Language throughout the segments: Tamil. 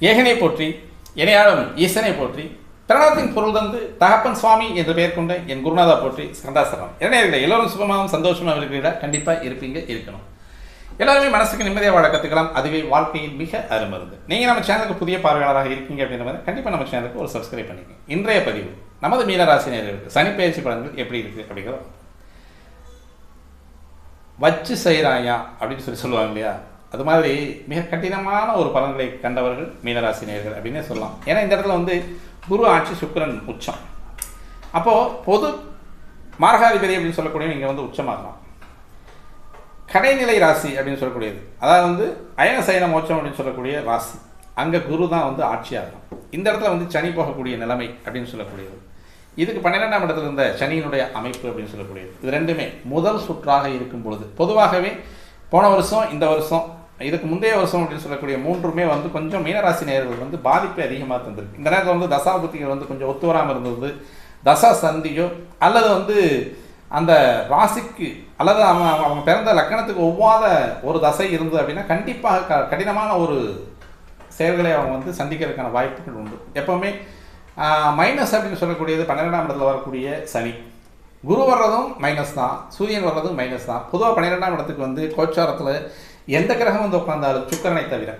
ஏகனை போற்றி இணையாளம் ஈசனை போற்றி பிரணவத்தின் பொருள் தந்து தகப்பன் சுவாமி என்று பெயர் கொண்ட என் குருநாதா போற்றி சந்தாசரம் இளைஞர்களை எல்லோரும் சுகமாகவும் சந்தோஷமாகவும் இருக்கிறீங்களா கண்டிப்பாக இருப்பீங்க இருக்கணும். எல்லாருமே மனசுக்கு நிம்மதியாக வாழ கற்றுக்கலாம் அதுவே வாழ்க்கையின் மிக அருமருந்து. நீங்கள் நம்ம சேனலுக்கு புதிய பார்வையாளராக இருக்கீங்க அப்படின்ற மாதிரி கண்டிப்பாக நம்ம சேனலுக்கு ஒரு சப்ஸ்கிரைப் பண்ணிக்கோங்க. இன்றைய பதிவு நமது மீனராசி நேர்களுக்கு சனிப்பயிற்சி பலன்கள் எப்படி இருக்குது அப்படிங்கிறத வச்சு செய்கிறாயா அப்படின்னு சொல்லி சொல்லுவாங்க இல்லையா? அது மாதிரி மிக கடினமான ஒரு பலன்களை கண்டவர்கள் மீனராசி நேர்கள் அப்படின்னே சொல்லலாம். ஏன்னா இந்த இடத்துல வந்து குரு ஆட்சி சுக்கிரன் உச்சம். அப்போது பொது மார்காதிபதி அப்படின்னு சொல்லக்கூடிய இங்கே வந்து உச்சமாகலாம். கடைநிலை ராசி அப்படின்னு சொல்லக்கூடியது. அதாவது வந்து அயன சயன மோட்சம் அப்படின்னு சொல்லக்கூடிய ராசி. அங்கே குரு தான் வந்து ஆட்சியாகும் இந்த இடத்துல வந்து சனி போகக்கூடிய நிலைமை அப்படின்னு சொல்லக்கூடியது. இதுக்கு பன்னிரெண்டாம் இடத்துல இருந்த சனியினுடைய அமைப்பு அப்படின்னு சொல்லக்கூடியது. இது ரெண்டுமே முதல் சுற்றாக இருக்கும் பொழுது. பொதுவாகவே போன வருஷம் இந்த வருஷம் இதுக்கு முந்தைய வருஷம் அப்படின்னு சொல்லக்கூடிய மூன்றுமே வந்து கொஞ்சம் மீனராசி நேர்கள் வந்து பாதிப்பை அதிகமாக தந்திருக்கு. இந்த நேரத்தில் வந்து தசாபுத்திகள் வந்து கொஞ்சம் ஒத்து வராமல் இருந்தது. தசா சந்தியோ அல்லது வந்து அந்த ராசிக்கு அல்லது அவன் அவங்க பிறந்த லக்கணத்துக்கு ஒவ்வாத ஒரு தசை இருந்தது அப்படின்னா கண்டிப்பாக க கடினமான ஒரு செயல்களை அவங்க வந்து சந்திக்கிறதுக்கான வாய்ப்புகள் உண்டு. எப்போவுமே மைனஸ் அப்படின்னு சொல்லக்கூடியது பன்னிரெண்டாம் இடத்துல வரக்கூடிய சனி. குரு வர்றதும் மைனஸ் தான். சூரியன் வர்றதும் மைனஸ் தான். பொதுவாக பன்னிரெண்டாம் இடத்துக்கு வந்து கோச்சாரத்தில் எந்த கிரகம் வந்து உட்காந்தாலும் சுக்கரனை தவிர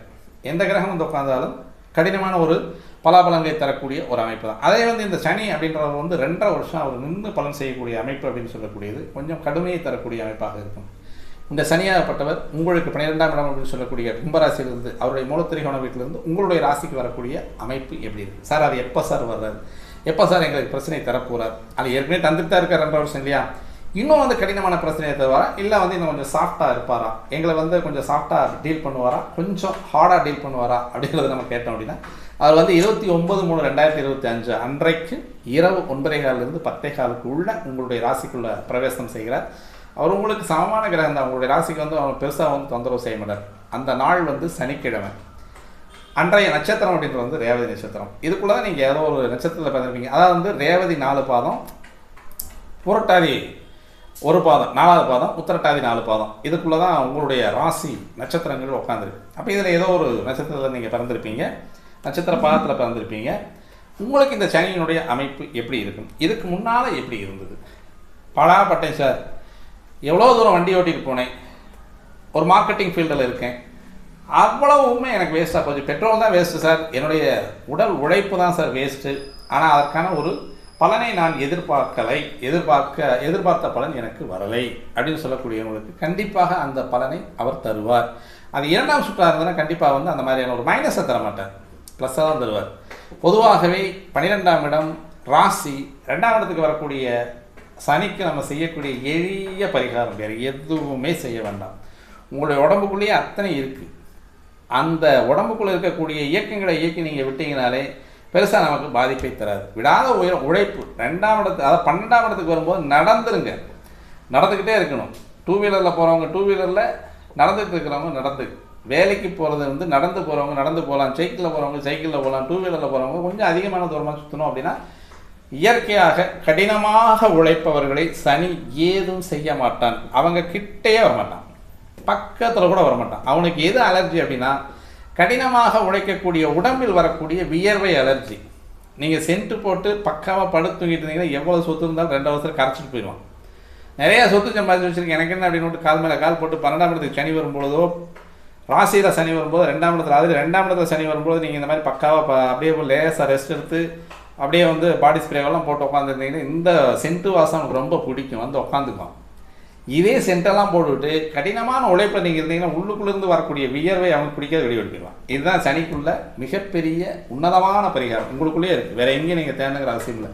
எந்த கிரகம் வந்து உட்காந்தாலும் கடினமான ஒரு பலாபலங்களை தரக்கூடிய ஒரு அமைப்பு தான். அதே வந்து இந்த சனி அப்படின்றவர் வந்து ரெண்டரை வருஷம் அவர் நின்று பலன் செய்யக்கூடிய அமைப்பு அப்படின்னு சொல்லக்கூடியது. கொஞ்சம் கடுமையை தரக்கூடிய அமைப்பாக இருக்கும். இந்த சனியாகப்பட்டவர் உங்களுக்கு பன்னிரெண்டாம் இடம் அப்படின்னு சொல்லக்கூடிய கும்பராசியிலிருந்து அவருடைய மூலத்திரிகோண வீட்டிலிருந்து உங்களுடைய ராசிக்கு வரக்கூடிய அமைப்பு எப்படி இருக்குது சார் அது எப்போ சார் வர்றாரு? எப்போ சார் எங்களுக்கு பிரச்சனை தரப்போகிறார் அது ஏற்கனவே தந்துட்டு தான் இருக்கார் ரெண்டரை வருஷம் இல்லையா? இன்னும் வந்து கடினமான பிரச்சனையை தருவாரா? இல்லை வந்து இன்னும் கொஞ்சம் சாஃப்டாக இருப்பாரா? எங்களை வந்து கொஞ்சம் சாஃப்டாக டீல் பண்ணுவாரா? கொஞ்சம் ஹார்டாக டீல் பண்ணுவாரா? அப்படிங்கிறத நம்ம கேட்டோம் அப்படின்னா அவர் வந்து இருபத்தி ஒன்பது மூணு ரெண்டாயிரத்தி இருபத்தி அஞ்சு அன்றைக்கு இரவு ஒன்பதே காலிலிருந்து பத்தே காலுக்கு உள்ள உங்களுடைய ராசிக்குள்ள பிரவேசம் செய்கிறார். அவர் உங்களுக்கு சமமான கிரகம் தான். உங்களுடைய ராசிக்கு வந்து அவங்க பெருசாக வந்து தொந்தரவு செய்ய மாட்டார். அந்த நாள் வந்து சனிக்கிழமை. அன்றைய நட்சத்திரம் அப்படின்றது வந்து ரேவதி நட்சத்திரம். இதுக்குள்ளே தான் நீங்கள் ஏதோ ஒரு நட்சத்திரத்தில் பார்த்துருப்பீங்க அதாவது வந்து ரேவதி நாலு பாதம் புரட்டாதி ஒரு பாதம் நாலாவது பாதம் உத்தரட்டாதி நாலு பாதம். இதுக்குள்ளே தான் உங்களுடைய ராசி நட்சத்திரங்கள் உட்காந்துருக்கு அப்போ இதில் ஏதோ ஒரு நட்சத்திரத்தில் நீங்கள் பிறந்திருப்பீங்க. நட்சத்திர பாதத்தில் பிறந்திருப்பீங்க. உங்களுக்கு இந்த சனியினுடைய அமைப்பு எப்படி இருக்கும்? இதுக்கு முன்னால் எப்படி இருந்தது? பலாப்பட்டேன் சார் எவ்வளோ தூரம் வண்டி ஓட்டிட்டு போனேன். ஒரு மார்க்கெட்டிங் ஃபீல்டில் இருக்கேன். அவ்வளவுமே எனக்கு வேஸ்ட்டாக போச்சு. பெட்ரோல் தான் வேஸ்ட்டு சார் என்னுடைய உடல் உழைப்பு தான் சார் வேஸ்ட்டு ஆனால் அதற்கான ஒரு பலனை நான் எதிர்பார்க்கலை எதிர்பார்க்க எதிர்பார்த்த பலன் எனக்கு வரலை அப்படின்னு சொல்லக்கூடியவங்களுக்கு கண்டிப்பாக அந்த பலனை அவர் தருவார். அது இரண்டாம் சுற்றாக இருந்ததுன்னா கண்டிப்பாக வந்து அந்த மாதிரியான ஒரு மைனஸை தர மாட்டார். ப்ளஸ்ஸாக தான் தருவார். பொதுவாகவே பன்னிரெண்டாம் இடம் ராசி. ரெண்டாம் இடத்துக்கு வரக்கூடிய சனிக்கு நம்ம செய்யக்கூடிய எளிய பரிகாரம் வேறு எதுவுமே செய்ய வேண்டாம். உங்களுடைய உடம்புக்குள்ளேயே அத்தனை இருக்குது அந்த உடம்புக்குள்ளே இருக்கக்கூடிய இயக்கங்களை இயக்கி நீங்கள் விட்டீங்கனாலே பெருசாக நமக்கு பாதிப்பை தராது. விடாத உய உழைப்பு. ரெண்டாம் இடத்து அதாவது பன்னெண்டாம் இடத்துக்கு வரும்போது நடந்துருங்க. நடந்துக்கிட்டே இருக்கணும். டூ வீலரில் போகிறவங்க டூ வீலரில் நடந்துகிட்டு இருக்கிறவங்க நடந்து. வேலைக்கு போகிறது வந்து நடந்து போகிறவங்க நடந்து போகலாம். சைக்கிளில் போகிறவங்க சைக்கிளில் போகலாம். டூ வீலரில் போகிறவங்க கொஞ்சம் அதிகமான தூரமாக சுற்றணும் அப்படின்னா இயற்கையாக கடினமாக உழைப்பவர்களை சனி ஏதும் செய்ய மாட்டான். அவங்க கிட்டேயே வரமாட்டான். பக்கத்தில் கூட வரமாட்டான். அவனுக்கு எது அலர்ஜி அப்படின்னா கடினமாக உழைக்கக்கூடிய உடம்பில் வரக்கூடிய வியர்வை அலர்ஜி. நீங்கள் சென்ட்டு போட்டு பக்காவாக படுத்து தூங்கிட்டு இருந்தீங்கன்னா எவ்வளோ சொத்து இருந்தாலும் ரெண்டு வருஷம் கரைச்சிட்டு போயிடுவான். நிறையா சொத்து சம்பாதிச்சு வச்சுருக்கேன். எனக்கு என்ன அப்படின்னு கால் மேலே கால் போட்டு பன்னெண்டாம் இடத்துக்கு சனி வரும்பொழுதோ ராசியில் சனி வரும்போது ரெண்டாம் இடத்துல அது ரெண்டாம் இடத்துல சனி வரும்போது நீங்கள் இந்த மாதிரி பக்காவாக ப அப்படியே லேசாக ரெஸ்ட் எடுத்து அப்படியே வந்து பாடி ஸ்ப்ரேவெல்லாம் போட்டு உட்காந்துருந்தீங்கன்னா இந்த சென்ட்டு வாசம் எனக்கு ரொம்ப பிடிக்கும். வந்து உட்காந்துக்குவோம் இதே சென்டெல்லாம் போட்டுவிட்டு கடினமான உழைப்பில் நீங்கள் இருந்தீங்கன்னா உள்ளுக்குள்ளேருந்து வரக்கூடிய வியர்வை அவனுக்கு பிடிக்காத வெளியே இதுதான் சனிக்குள்ள மிகப்பெரிய உன்னதமான பரிகாரம். உங்களுக்குள்ளேயே இருக்குது வேறு எங்கேயும் நீங்கள் தேர்ந்துங்கிற அவசியம் இல்லை.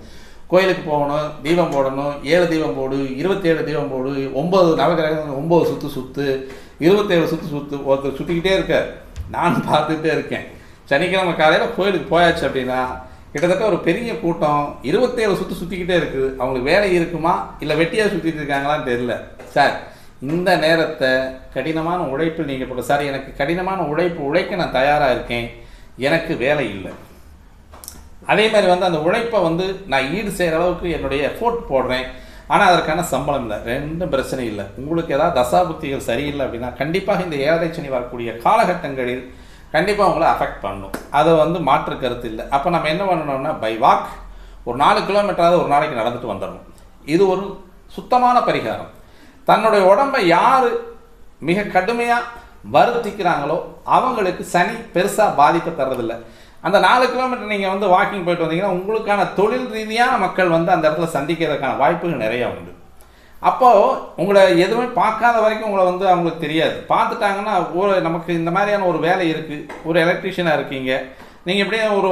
கோயிலுக்கு போகணும் தீபம் போடணும் ஏழு தீபம் போடு இருபத்தேழு தீபம் போடு ஒம்பது நவகிரகம் ஒம்பது சுற்று சுற்று இருபத்தேழு சுற்று சுற்று ஒருத்தர் சுற்றிக்கிட்டே இருக்கார். நானும் பார்த்துக்கிட்டே இருக்கேன். சனிக்கிழமை காலையில் கோயிலுக்கு போயாச்சு அப்படின்னா கிட்டத்தட்ட ஒரு பெரிய கூட்டம் இருபத்தேழு சுற்று சுற்றிக்கிட்டே இருக்குது. அவங்களுக்கு வேலை இருக்குமா? இல்லை வெட்டியாக சுற்றிட்டு இருக்காங்களான்னு தெரியல. சார் இந்த நேரத்தை கடினமான உழைப்பில் நீங்கள் போட சார் எனக்கு கடினமான உழைப்பு உழைக்க நான் தயாராக இருக்கேன். எனக்கு வேலை இல்லை. அதே மாதிரி வந்து அந்த உழைப்பை வந்து நான் ஈடு செய்கிற அளவுக்கு என்னுடைய எஃபோர்ட் போடுறேன். ஆனால் அதற்கான சம்பளம் இல்லை. ரெண்டும் பிரச்சனை இல்லை. உங்களுக்கு ஏதாவது தசாபுத்திகள் சரியில்லை அப்படின்னா கண்டிப்பாக இந்த ஏழரை சனி வரக்கூடிய காலகட்டங்களில் கண்டிப்பாக உங்களை அஃபெக்ட் பண்ணும். அதை வந்து மாற்று கருத்து இல்லை. அப்போ நம்ம என்ன பண்ணணும்னா பை வாக் ஒரு நாலு கிலோமீட்டராவது ஒரு நாளைக்கு நடந்துட்டு வந்துடணும். இது ஒரு சுத்தமான பரிகாரம். தன்னுடைய உடம்பை யார் மிக கடுமையாக வருத்திக்கிறாங்களோ அவங்களுக்கு சனி பெருசாக பாதிப்பு தர்றதில்லை. அந்த நாலு கிலோமீட்டர் நீங்கள் வந்து வாக்கிங் போயிட்டு வந்தீங்கன்னா உங்களுக்கான தொழில் ரீதியான மக்கள் வந்து அந்த இடத்துல சந்திக்கிறதுக்கான வாய்ப்புகள் நிறையா உண்டு. அப்போது உங்களை எதுவுமே பார்க்காத வரைக்கும் உங்களை வந்து அவங்களுக்கு தெரியாது. பார்த்துட்டாங்கன்னா ஒரு நமக்கு இந்த மாதிரியான ஒரு வேலை இருக்குது ஒரு எலக்ட்ரீஷியனாக இருக்கீங்க. நீங்கள் எப்படியே ஒரு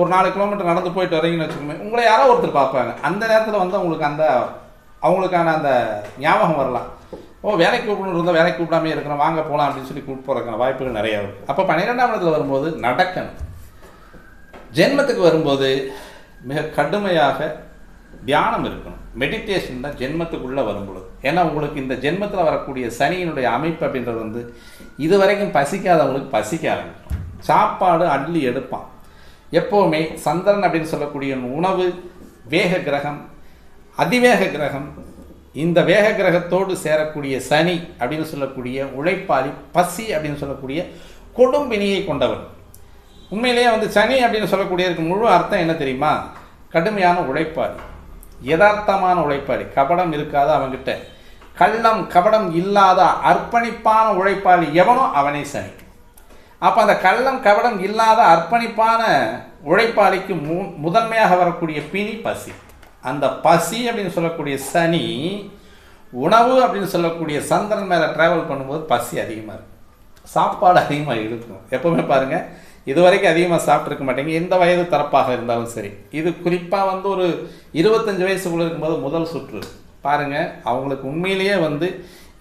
ஒரு நாலு கிலோமீட்டர் நடந்து போயிட்டு வரீங்கன்னு வச்சுக்கோங்க உங்களை யாரோ ஒருத்தர் பார்ப்பாங்க. அந்த நேரத்தில் வந்து அவங்களுக்கு அந்த அவங்களுக்கான அந்த ஞாபகம் வரலாம். ஓ வேலைக்கு கூப்பிடணும் இருந்தால் வேலைக்கு கூப்பிடாமே இருக்கிறோம் வாங்க போகலாம் அப்படின்னு சொல்லி கூப்பிட்டு போகிறக்கான வாய்ப்புகள் நிறையா இருக்குது அப்போ பன்னிரெண்டாம் இடத்துல வரும்போது நடக்கணும். ஜென்மத்துக்கு வரும்போது மிக கடுமையாக தியானம் இருக்கணும். மெடிடேஷன் தான் ஜென்மத்துக்குள்ளே வரும்பொழுது ஏன்னா உங்களுக்கு இந்த ஜென்மத்தில் வரக்கூடிய சனியினுடைய அமைப்பு அப்படின்றது வந்து இது வரைக்கும் பசிக்காதவங்களுக்கு பசிக்க ஆரம்பிக்கும். சாப்பாடு அள்ளி எடுப்பான். எப்போவுமே சந்திரன் அப்படின்னு சொல்லக்கூடிய உணவு வேக கிரகம் அதிவேக கிரகம் இந்த வேக கிரகத்தோடு சேரக்கூடிய சனி அப்படின்னு சொல்லக்கூடிய உழைப்பாளி பசி அப்படின்னு சொல்லக்கூடிய கொடும்பினியை கொண்டவன். உண்மையிலேயே வந்து சனி அப்படின்னு சொல்லக்கூடியதுக்கு முழு அர்த்தம் என்ன தெரியுமா? கடுமையான உழைப்பாளி. யதார்த்தமான உழைப்பாளி. கபடம் இருக்காத அவன்கிட்ட. கள்ளம் கபடம் இல்லாத அர்ப்பணிப்பான உழைப்பாளி எவனோ அவனே சனி. அப்போ அந்த கள்ளம் கபடம் இல்லாத அர்ப்பணிப்பான உழைப்பாளிக்கு மு முதன்மையாக வரக்கூடிய பிணி பசி. அந்த பசி அப்படின்னு சொல்லக்கூடிய சனி உணவு அப்படின்னு சொல்லக்கூடிய சந்திரன் மேலே ட்ராவல் பண்ணும்போது பசி அதிகமாக இருக்கும் சாப்பாடு அதிகமாக இருக்கும் எப்போவுமே பாருங்கள் இது வரைக்கும் அதிகமாக சாப்பிட்ருக்க மாட்டேங்க. எந்த வயது தரப்பாக இருந்தாலும் சரி. இது குறிப்பாக வந்து ஒரு இருபத்தஞ்சி வயசுக்குள்ளே இருக்கும்போது முதல் சுற்று. பாருங்கள் அவங்களுக்கு உண்மையிலேயே வந்து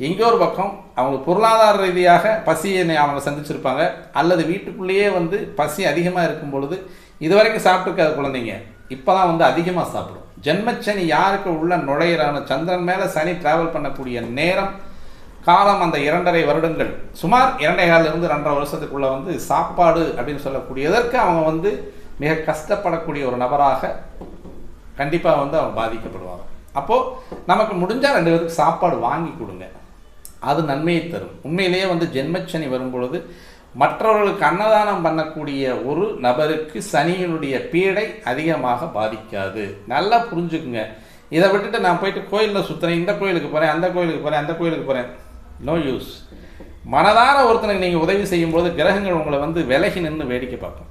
எங்கேயோ ஒரு பக்கம் அவங்க பொருளாதார ரீதியாக பசியை அவங்க சந்திச்சிருப்பாங்க. அல்லது வீட்டுக்குள்ளேயே வந்து பசி அதிகமாக இருக்கும் பொழுது இதுவரைக்கும் சாப்பிட்ருக்காத குழந்தைங்க இப்போ தான் வந்து அதிகமாக சாப்பிடும். ஜென்மச்சனி யாருக்கு உள்ள நுழையிறான சந்திரன் மேலே சனி ட்ராவல் பண்ணக்கூடிய நேரம் காலம் அந்த இரண்டரை வருடங்கள். சுமார் இரண்டை காலிலிருந்து ரெண்டரை வருஷத்துக்குள்ளே வந்து சாப்பாடு அப்படின்னு சொல்லக்கூடியதற்கு அவங்க வந்து மிக கஷ்டப்படக்கூடிய ஒரு நபராக கண்டிப்பாக வந்து அவங்க பாதிக்கப்படுவாங்க. அப்போது நமக்கு முடிஞ்சால் ரெண்டு பேருக்கு சாப்பாடு வாங்கி கொடுங்க. அது நன்மையை தரும். உண்மையிலேயே வந்து ஜென்மச்சனி வரும்பொழுது மற்றவர்களுக்கு அன்னதானம் பண்ணக்கூடிய ஒரு நபருக்கு சனியினுடைய பீடை அதிகமாக பாதிக்காது. நல்லா புரிஞ்சுக்குங்க. இதை விட்டுட்டு நான் போயிட்டு கோயிலில் சுற்றுறேன் இந்த கோயிலுக்கு போகிறேன் அந்த கோயிலுக்கு போகிறேன் அந்த கோயிலுக்கு போகிறேன் நோ யூஸ் மனதார ஒருத்தனுக்கு நீங்கள் உதவி செய்யும்போது கிரகங்கள் உங்களை வந்து விலகி நின்று வேடிக்கை பார்க்கும்.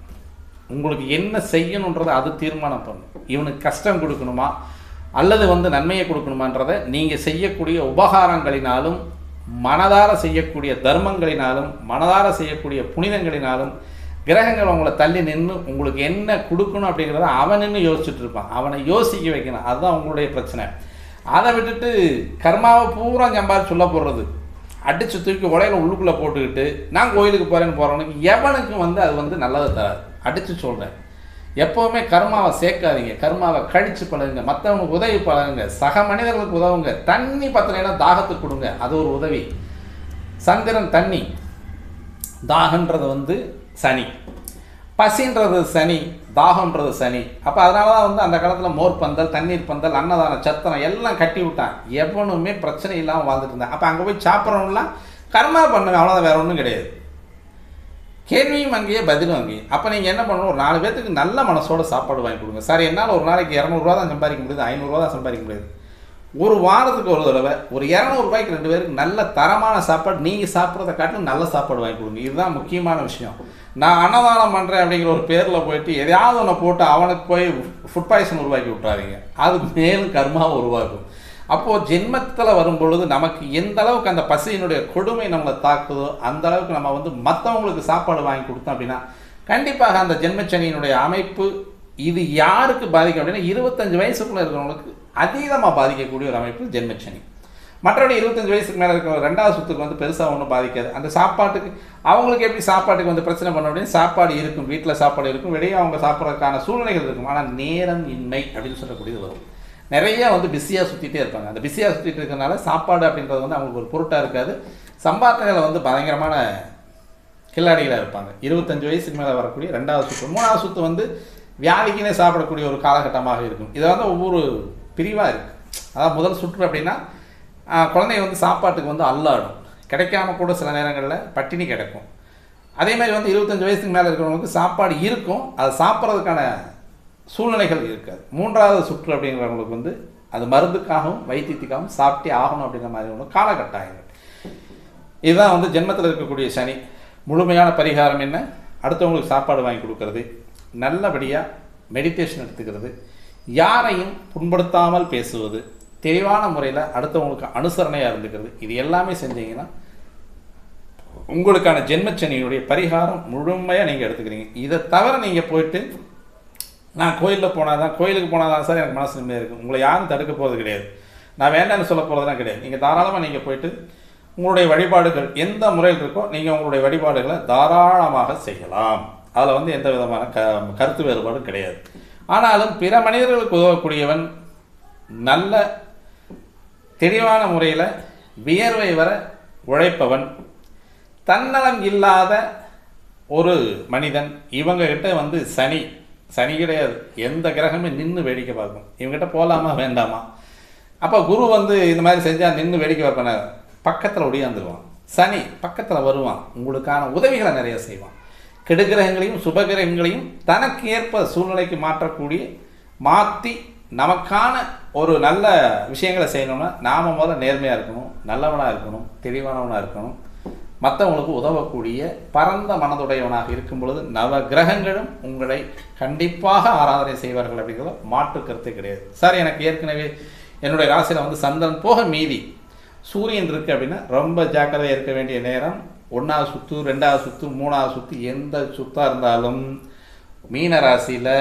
உங்களுக்கு என்ன செய்யணுன்றதை அது தீர்மானம் பண்ணும். இவனுக்கு கஷ்டம் கொடுக்கணுமா? அல்லது வந்து நன்மையை கொடுக்கணுமான்றதை நீங்கள் செய்யக்கூடிய உபகாரங்களினாலும் மனதார செய்யக்கூடிய தர்மங்களினாலும் மனதார செய்யக்கூடிய புனிதங்களினாலும் கிரகங்கள் உங்களை தள்ளி நின்று உங்களுக்கு என்ன கொடுக்கணும் அப்படிங்கிறத அவன் நின்று யோசிச்சுட்டு இருப்பான். அவனை யோசிக்க வைக்கணும். அதுதான் உங்களுடைய பிரச்சனை. அதை விட்டுட்டு கர்மாவை பூரா சம்பாதிச்சு சொல்ல போடுறது அடித்து தூக்கி உடையில உள்ளுக்குள்ளே போட்டுக்கிட்டு நான் கோயிலுக்கு போகிறேன்னு போகிறவனுக்கு எவனுக்கும் வந்து அது வந்து நல்லதை தராது. அடித்து சொல்கிறேன் எப்போவுமே கர்மாவை சேர்க்காதீங்க. கர்மாவை கழித்து பழகுங்க. மற்றவனுக்கு உதவி பழகுங்க. சக மனிதர்களுக்கு உதவுங்க. தண்ணி பத்தலைன்னா தாகத்துக்கு கொடுங்க. அது ஒரு உதவி. சந்திரன் தண்ணி. தாகன்றது வந்து சனி. பசின்றது சனி. தாகன்றது சனி. அப்போ அதனால தான் வந்து அந்த காலத்தில் மோர் பந்தல் தண்ணீர் பந்தல் அன்னதானம் சத்தனம் எல்லாம் கட்டி விட்டான். எவனுமே பிரச்சனை இல்லாமல் வாழ்ந்துட்டு இருந்தான். அப்போ அங்கே போய் சாப்பிட்றவங்களாம் கர்மா பண்ணுவேன் அவ்வளோதான் வேற ஒன்றும் கிடையாது. கேள்வியும் அங்கேயே பதிலும் அங்கேயே. அப்போ நீங்கள் என்ன பண்ணணும்? ஒரு நாலு பேர்த்துக்கு நல்ல மனசோட சாப்பாடு வாங்கி கொடுங்க. சார் என்னால் ஒரு நாளைக்கு இரநூறுவா தான் சம்பாதிக்க முடியுது ஐநூறுரூவா தான் சம்பாதிக்க முடியாது. ஒரு வாரத்துக்கு ஒரு தடவை ஒரு இரநூறுபாய்க்கு ரெண்டு பேருக்கு நல்ல தரமான சாப்பாடு நீங்கள் சாப்பிட்றத காட்டிலும் நல்ல சாப்பாடு வாங்கி கொடுங்க. இதுதான் முக்கியமான விஷயம். நான் அன்னதானம் பண்ணுறேன் அப்படிங்கிற ஒரு பேரில் போயிட்டு எதையாவது ஒன்று போட்டு அவனுக்கு போய் ஃபுட் பாய்சன் உருவாக்கி விட்றாதீங்க அது மேலும் கர்மாவை உருவாக்கும். அப்போது ஜென்மத்தில் வரும்பொழுது நமக்கு எந்த அளவுக்கு அந்த பசியினுடைய கொடுமை நம்மளை தாக்குதோ அந்த அளவுக்கு நம்ம வந்து மற்றவங்களுக்கு சாப்பாடு வாங்கி கொடுத்தோம் அப்படின்னா கண்டிப்பாக அந்த ஜென்மச்சனியினுடைய அமைப்பு இது யாருக்கு பாதிக்கும் அப்படின்னா இருபத்தஞ்சு வயசுக்குள்ளே இருக்கிறவங்களுக்கு அதீதமாக பாதிக்கக்கூடிய ஒரு அமைப்பு ஜென்மச்சனி. மற்றபடி இருபத்தஞ்சு வயசுக்கு மேலே இருக்கிற ரெண்டாவது சுத்துக்கு வந்து பெருசாக ஒன்றும் பாதிக்காது. அந்த சாப்பாட்டுக்கு அவங்களுக்கு எப்படி சாப்பாட்டுக்கு வந்து பிரச்சனை பண்ண அப்படின்னு சாப்பாடு இருக்கும் வீட்டில் சாப்பாடு இருக்கும் வெளியே அவங்க சாப்பிட்றதுக்கான சூழ்நிலைகள் இருக்கும். ஆனால் நேரம் இன்மை அப்படின்னு சொல்லக்கூடியது வரும். நிறைய வந்து பிஸியாக சுற்றிட்டே இருப்பாங்க. அந்த பிஸியாக சுற்றிட்டு இருக்கிறனால சாப்பாடு அப்படின்றது வந்து அவங்களுக்கு ஒரு பொருட்டாக இருக்காது. சம்பாத்தனையில் வந்து பயங்கரமான கில்லாடிகளாக இருப்பாங்க. இருபத்தஞ்சு வயசுக்கு மேலே வரக்கூடிய ரெண்டாவது சுற்று மூணாவது சுற்று வந்து வியாதிக்குனே சாப்பிடக்கூடிய ஒரு காலகட்டமாக இருக்கும். இதை வந்து ஒவ்வொரு பிரிவாக இருக்குது அதாவது முதல் சுற்று அப்படின்னா குழந்தைங்க வந்து சாப்பாட்டுக்கு வந்து அல்லாடும் கிடைக்காம கூட சில நேரங்களில் பட்டினி கிடைக்கும். அதே மாதிரி வந்து இருபத்தஞ்சு வயசுக்கு மேலே இருக்கிறவங்களுக்கு சாப்பாடு இருக்கும். அதை சாப்பிட்றதுக்கான சூழ்நிலைகள் இருக்காது. மூன்றாவது சுற்று அப்படிங்கிறவங்களுக்கு வந்து அது மருந்துக்காகவும் வைத்தியத்துக்காகவும் சாப்பிட்டே ஆகணும் அப்படிங்கிற மாதிரி ஒன்று காலகட்டாயங்கள். இதுதான் வந்து ஜென்மத்தில் இருக்கக்கூடிய சனி. முழுமையான பரிகாரம் என்ன? அடுத்தவங்களுக்கு சாப்பாடு வாங்கி கொடுக்கறது. நல்லபடியாக மெடிடேஷன் எடுத்துக்கிறது. யாரையும் புண்படுத்தாமல் பேசுவது தெளிவான முறையில் அடுத்தவங்களுக்கு அனுசரணையாக இருந்துக்கிறது. இது எல்லாமே செஞ்சீங்கன்னா உங்களுக்கான ஜென்மச்சனியுடைய பரிகாரம் முழுமையாக நீங்கள் எடுத்துக்கிறீங்க. இதை தவிர நீங்கள் போயிட்டு நான் கோயிலில் போனால் தான் கோயிலுக்கு போனால் தான் சார் எனக்கு மனசு நிம்மதியாக இருக்குது உங்களை யாரும் தடுக்க போகிறது கிடையாது. நான் வேண்டாம்னு சொல்ல போகிறதுலாம் கிடையாது. நீங்கள் தாராளமாக நீங்கள் போயிட்டு உங்களுடைய வழிபாடுகள் எந்த முறையில் இருக்கோ நீங்கள் உங்களுடைய வழிபாடுகளை தாராளமாக செய்யலாம். அதில் வந்து எந்த விதமான க கருத்து வேறுபாடும் கிடையாது. ஆனாலும் பிற மனிதர்களுக்கு உதவக்கூடியவன் நல்ல தெளிவான முறையில் வியர்வை வர உழைப்பவன். தன்னலம் இல்லாத ஒரு மனிதன் இவங்ககிட்ட வந்து சனி சனி கிடையாது. எந்த கிரகமே நின்று வேடிக்கை பார்க்கும். இவங்ககிட்ட போகலாமா வேண்டாமா? அப்போ குரு வந்து இந்த மாதிரி செஞ்சால் நின்று வேடிக்கை பார்ப்பேன்? பக்கத்தில் ஒடியாந்துருவான். சனி பக்கத்தில் வருவான். உங்களுக்கான உதவிகளை நிறைய செய்வான். கெடுகிரகங்களையும் சுபகிரகங்களையும் தனக்கு ஏற்ப சூழ்நிலைக்கு மாற்றக்கூடிய மாற்றி நமக்கான ஒரு நல்ல விஷயங்களை செய்யணும்னா நாம் முதல்ல நேர்மையாக இருக்கணும் நல்லவனாக இருக்கணும் தெளிவானவனாக இருக்கணும். மற்றவங்களுக்கு உதவக்கூடிய பரந்த மனதுடையவனாக இருக்கும் பொழுது நவ கிரகங்களும் உங்களை கண்டிப்பாக ஆராதனை செய்வார்கள் அப்படிங்கிறத மாற்று கருத்து கிடையாது. சார் எனக்கு ஏற்கனவே என்னுடைய ராசியில் வந்து சந்திரன் போக மீதி. சூரியன் இருக்குது அப்படின்னா ரொம்ப ஜாக்கிரதையாக இருக்க வேண்டிய நேரம் ஒன்றாவது சுற்று ரெண்டாவது சுற்று மூணாவது சுற்று எந்த சுத்தாக இருந்தாலும் மீன ராசியில்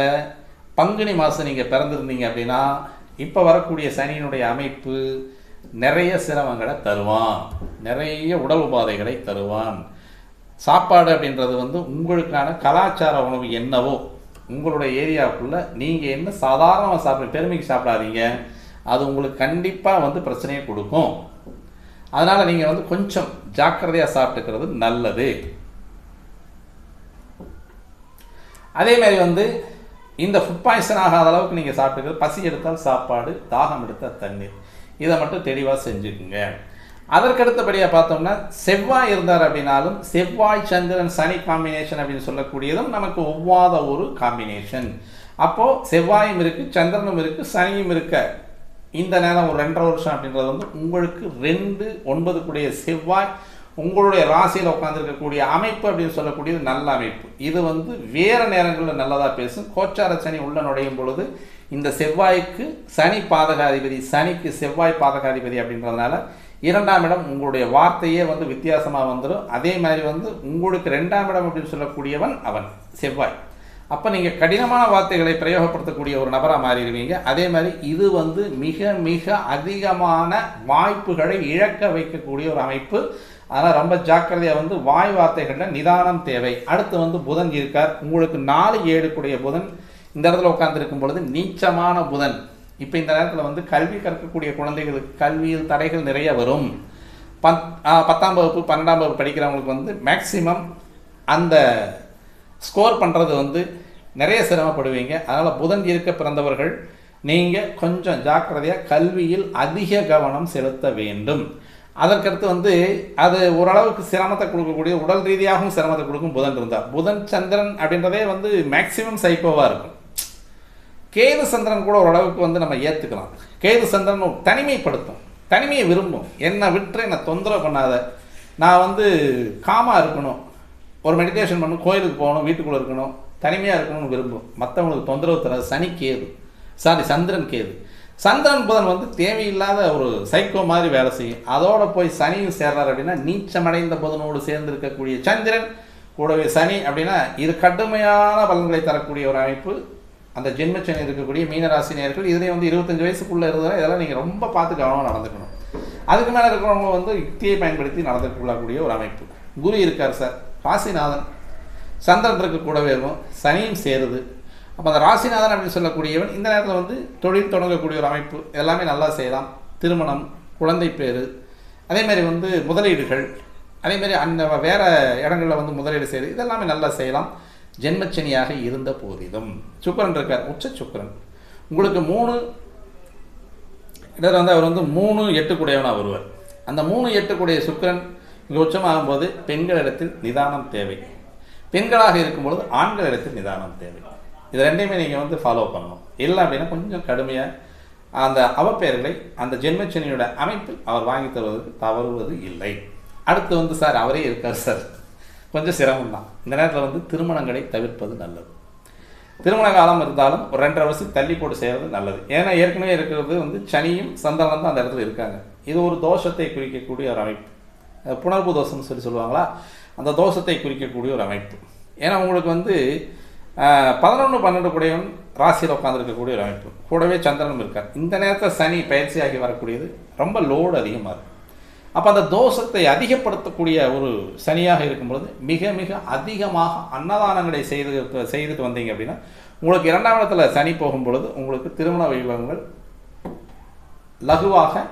பங்குனி மாதம் நீங்கள் பிறந்திருந்தீங்க அப்படின்னா இப்போ வரக்கூடிய சனியினுடைய அமைப்பு நிறைய சிரமங்களை தருவான். நிறைய உடல் உபாதைகளை தருவான். சாப்பாடு அப்படின்றது வந்து உங்களுக்கான கலாச்சார உணவு என்னவோ உங்களுடைய ஏரியாவுக்குள்ளே நீங்கள் என்ன சாதாரணமாக சாப்பிட்ற பெருமைக்கு சாப்பிடாதீங்க. அது உங்களுக்கு கண்டிப்பாக வந்து பிரச்சனையை கொடுக்கும். அதனால் நீங்கள் வந்து கொஞ்சம் ஜாக்கிரதையாக சாப்பிட்டுக்கிறது நல்லது. அதே மாதிரி வந்து இந்த ஃபுட் பாய்சன் ஆகாத அளவுக்கு நீங்கள் சாப்பிட்டுக்கிறது பசி எடுத்தால் சாப்பாடு தாகம் எடுத்தால் தண்ணீர். இதை மட்டும் தெளிவாக செஞ்சுக்குங்க. அதற்கடுத்தபடியாக பார்த்தோம்னா செவ்வாய் இருந்தார் அப்படின்னாலும் செவ்வாய் சந்திரன் சனி காம்பினேஷன் அப்படின்னு சொல்லக்கூடியதும் நமக்கு ஒவ்வாத ஒரு காம்பினேஷன் அப்போது செவ்வாயும் இருக்குது சந்திரனும் இருக்குது சனியும் இருக்க. இந்த நேரம் ஒரு ரெண்டரை வருஷம் அப்படின்றது வந்து உங்களுக்கு ரெண்டு ஒன்பது கூடிய செவ்வாய் உங்களுடைய ராசியில் உட்காந்துருக்கக்கூடிய அமைப்பு அப்படின்னு சொல்லக்கூடியது நல்ல அமைப்பு. இது வந்து வேறு நேரங்களில் நல்லதாக பேசும். கோச்சார சனி உள்ள நுழையும் பொழுது இந்த செவ்வாய்க்கு சனி பாதகாதிபதி சனிக்கு செவ்வாய் பாதகாதிபதி அப்படின்றதுனால இரண்டாம் இடம் உங்களுடைய வார்த்தையே வந்து வித்தியாசமாக வந்துடும் அதே மாதிரி வந்து உங்களுக்கு ரெண்டாம் இடம் அப்படின்னு சொல்லக்கூடியவன் அவன் செவ்வாய். அப்போ நீங்கள் கடினமான வார்த்தைகளை பிரயோகப்படுத்தக்கூடிய ஒரு நபராக மாறிடுவீங்க. அதே மாதிரி இது வந்து மிக மிக அதிகமான வாய்ப்புகளை இழக்க வைக்கக்கூடிய ஒரு அமைப்பு. அதனால் ரொம்ப ஜாக்கிரதையாக வந்து வாய் வார்த்தைகளில் நிதானம் தேவை. அடுத்து வந்து புதன் இருக்கார். உங்களுக்கு நாலு ஏழு புதன் இந்த இடத்துல உட்காந்துருக்கும் பொழுது நீச்சமான புதன். இப்போ இந்த நேரத்தில் வந்து கல்வி கற்கக்கூடிய குழந்தைகளுக்கு கல்வியில் தடைகள் நிறைய வரும். பத் பத்தாம் வகுப்பு பன்னெண்டாம் வகுப்பு படிக்கிறவங்களுக்கு வந்து மேக்சிமம் அந்த ஸ்கோர் பண்ணுறது வந்து நிறைய சிரமப்படுவீங்க. அதனால் புதன் இருக்க பிறந்தவர்கள் நீங்கள் கொஞ்சம் ஜாக்கிரதையாக கல்வியில் அதிக கவனம் செலுத்த வேண்டும். அதற்கடுத்து வந்து அது ஓரளவுக்கு சிரமத்தை கொடுக்கக்கூடிய உடல் ரீதியாகவும் சிரமத்தை கொடுக்கும் புதன் இருந்தால் புதன் சந்திரன் அப்படின்றதே வந்து மேக்சிமம் சைக்கோவாக இருக்கும். கேது சந்திரன் கூட ஓரளவுக்கு வந்து நம்ம ஏற்றுக்கலாம் கேது சந்திரன் தனிமைப்படுத்தும். தனிமையை விரும்பும். என்னை விட்டு என்னை தொந்தரவு பண்ணாத. நான் வந்து காமாக இருக்கணும். ஒரு மெடிடேஷன் பண்ணணும் கோயிலுக்கு போகணும் வீட்டுக்குள்ளே இருக்கணும் தனிமையாக இருக்கணும்னு விரும்பும். மற்றவங்களுக்கு தொந்தரவு தர சனி கேது. சாரி சந்திரன் கேது. சந்திரன் புதன் வந்து தேவையில்லாத ஒரு சைக்கோ மாதிரி வேலை செய்யும். அதோடு போய் சனியும் சேர்றார் அப்படின்னா நீச்சமடைந்த புதனோடு சேர்ந்து இருக்கக்கூடிய சந்திரன் கூடவே சனி அப்படின்னா இது கடுமையான பலன்களை தரக்கூடிய ஒரு அமைப்பு. அந்த ஜென்மச்சனி இருக்கக்கூடிய மீனராசி நேர்கள் இதுலேயே வந்து இருபத்தஞ்சு வயசுக்குள்ளே இருந்தால் இதெல்லாம் நீங்கள் ரொம்ப பார்த்து கவனமாக நடந்துக்கணும். அதுக்கு மேலே இருக்கிறவங்க வந்து யுக்தியை பயன்படுத்தி நடந்து கொள்ளக்கூடிய ஒரு அமைப்பு. குரு இருக்கார் சார். ராசிநாதன் சந்திரன் கூடவே இருக்கும். சனியும் சேருது. அப்போ அந்த ராசிநாதன் அப்படின்னு சொல்லக்கூடியவன் இந்த நேரத்தில் வந்து தொழில் தொடங்கக்கூடிய ஒரு அமைப்பு. எல்லாமே நல்லா செய்யலாம். திருமணம் குழந்தை பேர் அதேமாதிரி வந்து முதலீடுகள் அதேமாரி அந்த வேறு இடங்களில் வந்து முதலீடு செய்யுது இதெல்லாமே நல்லா செய்யலாம். ஜென்மச்சனியாக இருந்த போதிலும். சுக்கரன் இருக்கார். உச்ச சுக்கரன். உங்களுக்கு மூணு இதில் வந்து அவர் வந்து மூணு எட்டுக்குடையவனாக வருவார். அந்த மூணு எட்டுக்குடைய சுக்கரன் மிக உச்சமாகும் போது பெண்களிடத்தில் நிதானம் தேவை. பெண்களாக இருக்கும் பொழுது ஆண்களிடத்தில் நிதானம் தேவை. இது ரெண்டையுமே நீங்கள் வந்து ஃபாலோ பண்ணணும். இல்லை அப்படின்னா கொஞ்சம் கடுமையாக அந்த அவப்பெயர்களை அந்த ஜென்மச்சனியோட அமைப்பில் அவர் வாங்கி தருவதற்கு தவறுவது இல்லை. அடுத்து வந்து சார் அவரே இருக்கார் சார். கொஞ்சம் சிரமம் தான் இந்த நேரத்தில் வந்து திருமணங்களை தவிர்ப்பது நல்லது. திருமண காலம் இருந்தாலும் ஒரு ரெண்டரை வருஷம் தள்ளி போட்டு செய்கிறது நல்லது. ஏன்னா ஏற்கனவே இருக்கிறது வந்து சனியும் சந்தனம் தான் அந்த இடத்துல இருக்காங்க. இது ஒரு தோஷத்தை குறிக்கக்கூடிய ஒரு அமைப்பு. புணர்வு தோஷம்னு சொல்லி சொல்லுவாங்களா? அந்த தோஷத்தை குறிக்கக்கூடிய ஒரு அமைப்பு. ஏன்னா உங்களுக்கு வந்து பதினொன்று பன்னெண்டு கூடையும் ராசியில் உட்காந்துருக்கக்கூடிய ஒரு அமைப்பு. கூடவே சந்திரனும் இருக்கார். இந்த நேரத்தில் சனி பயிற்சியாகி வரக்கூடியது ரொம்ப லோடு அதிகமாக இருக்கும். அப்போ அந்த தோஷத்தை அதிகப்படுத்தக்கூடிய ஒரு சனியாக இருக்கும் பொழுது மிக மிக அதிகமாக அன்னதானங்களை செய்து செய்துட்டு வந்தீங்க அப்படின்னா உங்களுக்கு இரண்டாம் இடத்துல சனி போகும் பொழுது உங்களுக்கு திருமண வைபவங்கள் லகுவாக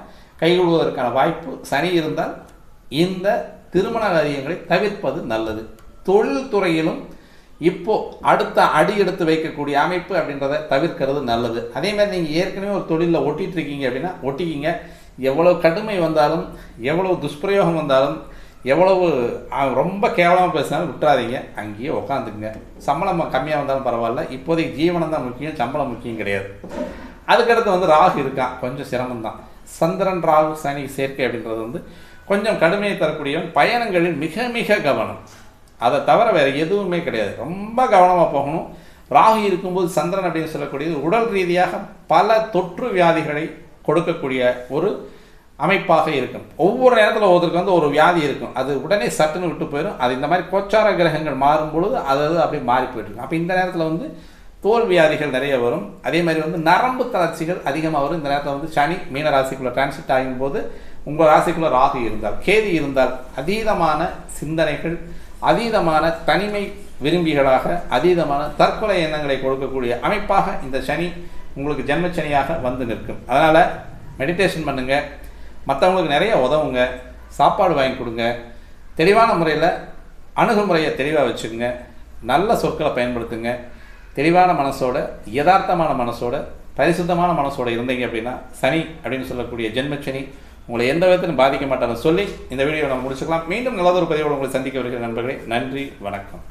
கைகொள்வதற்கான வாய்ப்பு சனி இருந்தால் இந்த திருமண காரியங்களை தவிர்ப்பது நல்லது. தொழில்துறையிலும் இப்போ அடுத்த அடி எடுத்து வைக்கக்கூடிய அமைப்பு அப்படின்றத தவிர்க்கிறது நல்லது. அதே மாதிரி நீங்கள் ஏற்கனவே ஒரு தொழிலில் ஒட்டிட்டு இருக்கீங்க அப்படின்னா ஒட்டிக்கிங்க. எவ்வளோ கடுமை வந்தாலும் எவ்வளோ துஷ்பிரயோகம் வந்தாலும் எவ்வளவு ரொம்ப கேவலமாக பேசினாலும் விட்டுறாதீங்க. அங்கேயே உட்காந்துக்குங்க சம்பளம் கம்மியாக வந்தாலும் பரவாயில்ல. இப்போதைக்கு ஜீவனம் தான் முக்கியம் சம்பளம் முக்கியம் கிடையாது. அதுக்கடுத்து வந்து ராகு இருக்கான் கொஞ்சம் சிரமம் தான் சந்திரன் ராகு சனி சேர்க்கை அப்படின்றது வந்து கொஞ்சம் கடுமையை தரக்கூடியவன் பயணங்களில் மிக மிக கவனம். அதை தவிர வேறு எதுவுமே கிடையாது. ரொம்ப கவனமாக போகணும். ராகு இருக்கும்போது சந்திரன் அப்படின்னு சொல்லக்கூடியது உடல் ரீதியாக பல தொற்று வியாதிகளை கொடுக்கக்கூடிய ஒரு அமைப்பாக இருக்கும். ஒவ்வொரு நேரத்தில் ஒருத்தருக்கு வந்து ஒரு வியாதி இருக்கும். அது உடனே சட்டுன்னு விட்டு போயிடும். அது இந்த மாதிரி கோச்சார கிரகங்கள் மாறும் பொழுது அது அது அப்படியே மாறி போயிட்டு அப்போ இந்த நேரத்தில் வந்து தோல் வியாதிகள் நிறைய வரும். அதே மாதிரி வந்து நரம்பு தளர்ச்சிகள் அதிகமாக வரும். இந்த நேரத்தில் வந்து சனி மீனராசிக்குள்ளே டிரான்சிட் ஆகும்போது உங்கள் ராசிக்குள்ள ராகு இருந்தால் கேதி இருந்தால் அதீதமான சிந்தனைகள் அதீதமான தனிமை விரும்பிகளாக அதீதமான தற்கொலை எண்ணங்களை கொடுக்கக்கூடிய அமைப்பாக இந்த சனி உங்களுக்கு ஜென்மச்சனியாக வந்து நிற்கும். அதனால் மெடிடேஷன் பண்ணுங்கள் மற்றவங்களுக்கு நிறைய உதவுங்க. சாப்பாடு வாங்கி கொடுங்க. தெளிவான முறையில் அணுகுமுறையை தெளிவாக வச்சுக்கோங்க. நல்ல சொற்களை பயன்படுத்துங்க. தெளிவான மனசோட யதார்த்தமான மனசோட பரிசுத்தமான மனசோட இருந்தீங்க அப்படின்னா சனி அப்படின்னு சொல்லக்கூடிய ஜென்மச்சனி உங்களை எந்த விதத்திலும் பாதிக்க மாட்டான்னு சொல்லி இந்த வீடியோ நம்ம முடிச்சுக்கலாம். மீண்டும் நல்லதொரு பதிவோடு உங்களை சந்திக்க வருகிற நண்பர்களே. நன்றி வணக்கம்.